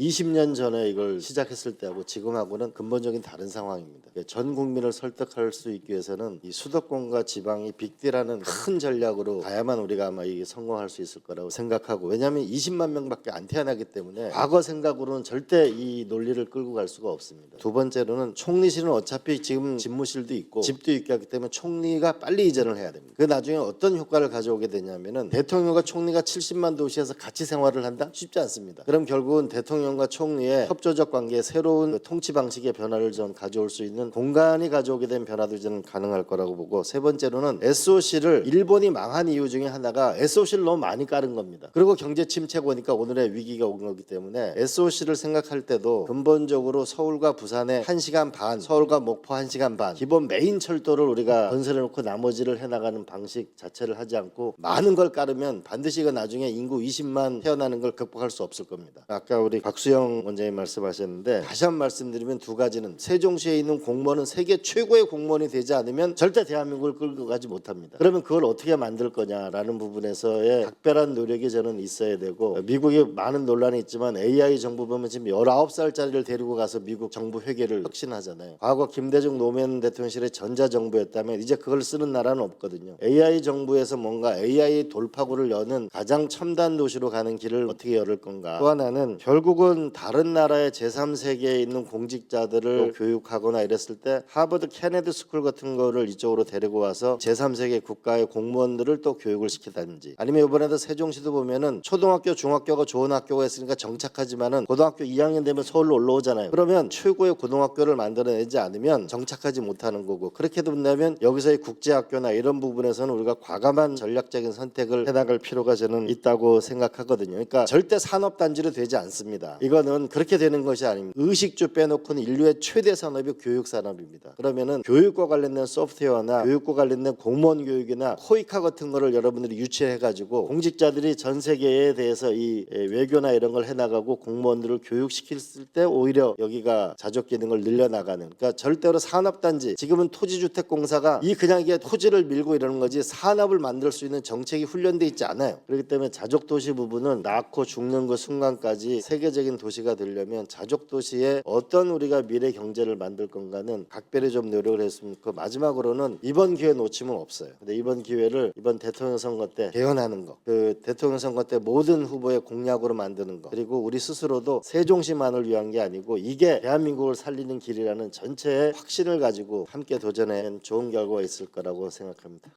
20년 전에 이걸 시작했을 때하고 지금하고는 근본적인 다른 상황입니다. 그러니까 전 국민을 설득할 수 있기 위해서는 이 수도권과 지방이 빅딜하는 큰 전략으로 가야만 우리가 아마 이게 성공할 수 있을 거라고 생각하고 왜냐하면 20만 명밖에 안 태어나기 때문에 과거 생각으로는 절대 이 논리를 끌고 갈 수가 없습니다. 두 번째로는 총리실은 어차피 지금 집무실도 있고 집도 있기 하기 때문에 총리가 빨리 이전을 해야 됩니다. 그 나중에 어떤 효과를 가져오게 되냐면은 대통령과 총리가 70만 도시에서 같이 생활을 한다 쉽지 않습니다. 그럼 결국은 대통령 과 총리의 협조적 관계에 새로운 그 통치 방식의 변화를 전 가져올 수 있는 공간이 가져오게 된 변화도 저는 가능할 거라고 보고 세 번째로는 SOC를 일본이 망한 이유 중에 하나가 SOC를 너무 많이 깔은 겁니다. 그리고 경제 침체가 오니까 오늘의 위기가 온 거기 때문에 SOC를 생각할 때도 근본적으로 서울과 부산에 1시간 반, 서울과 목포 1시간 반 기본 메인 철도를 우리가 건설해 놓고 나머지를 해 나가는 방식 자체를 하지 않고 많은 걸 깔으면 반드시 그 나중에 인구 20만 태어나는 걸 극복할 수 없을 겁니다. 아까 우리 박수 영 원장님 말씀하셨는데 다시 한 번 말씀드리면 두 가지는 세종시에 있는 공무원은 세계 최고의 공무원이 되지 않으면 절대 대한민국을 끌고 가지 못합니다. 그러면 그걸 어떻게 만들 거냐라는 부분에서의 각별한 노력이 저는 있어야 되고 미국에 많은 논란이 있지만 AI 정부 보면 지금 19살짜리를 데리고 가서 미국 정부 회계를 혁신하잖아요. 과거 김대중 노무현 대통령실의 전자정부였다면 이제 그걸 쓰는 나라는 없거든요. AI 정부에서 뭔가 AI 돌파구를 여는 가장 첨단 도시로 가는 길을 어떻게 열을 건가. 또 하나는 결국 은 다른 나라의 제3세계에 있는 공직자들을 교육하거나 이랬을 때 하버드 케네디 스쿨 같은 거를 이쪽으로 데리고 와서 제3세계 국가의 공무원들을 또 교육을 시키다든지 아니면 이번에도 세종시도 보면은 초등학교 중학교가 좋은 학교가 있으니까 정착하지만은 고등학교 2학년 되면 서울로 올라오잖아요. 그러면 최고의 고등학교를 만들어내지 않으면 정착하지 못하는 거고 그렇게 된다면 여기서의 국제학교나 이런 부분에서는 우리가 과감한 전략적인 선택을 해나갈 필요가 저는 있다고 생각하거든요. 그러니까 절대 산업단지로 되지 않습니다. 이거는 그렇게 되는 것이 아닙니다. 의식주 빼놓고는 인류의 최대 산업이 교육 산업입니다. 그러면은 교육과 관련된 소프트웨어나 교육과 관련된 공무원 교육이나 코이카 같은 거를 여러분들이 유치해 가지고 공직자들이 전 세계에 대해서 이 외교나 이런 걸 해 나가고 공무원들을 교육시킬 때 오히려 여기가 자족 기능을 늘려 나가는 그러니까 절대로 산업 단지 지금은 토지주택공사가 이 그냥 이게 토지를 밀고 이러는 거지 산업을 만들 수 있는 정책이 훈련돼 있지 않아요. 그렇기 때문에 자족 도시 부분은 낳고 죽는 그 순간까지 세계적 인 도시가 되려면 자족 도시에 어떤 우리가 미래 경제를 만들 건가는 각별히 좀 노력을 했으면 좋고 마지막으로는 이번 기회 놓치면 없어요. 근데 이번 기회를 이번 대통령 선거 때 개헌하는 거, 그 대통령 선거 때 모든 후보의 공약으로 만드는 거, 그리고 우리 스스로도 세종시만을 위한 게 아니고 이게 대한민국을 살리는 길이라는 전체의 확신을 가지고 함께 도전해 좋은 결과가 있을 거라고 생각합니다.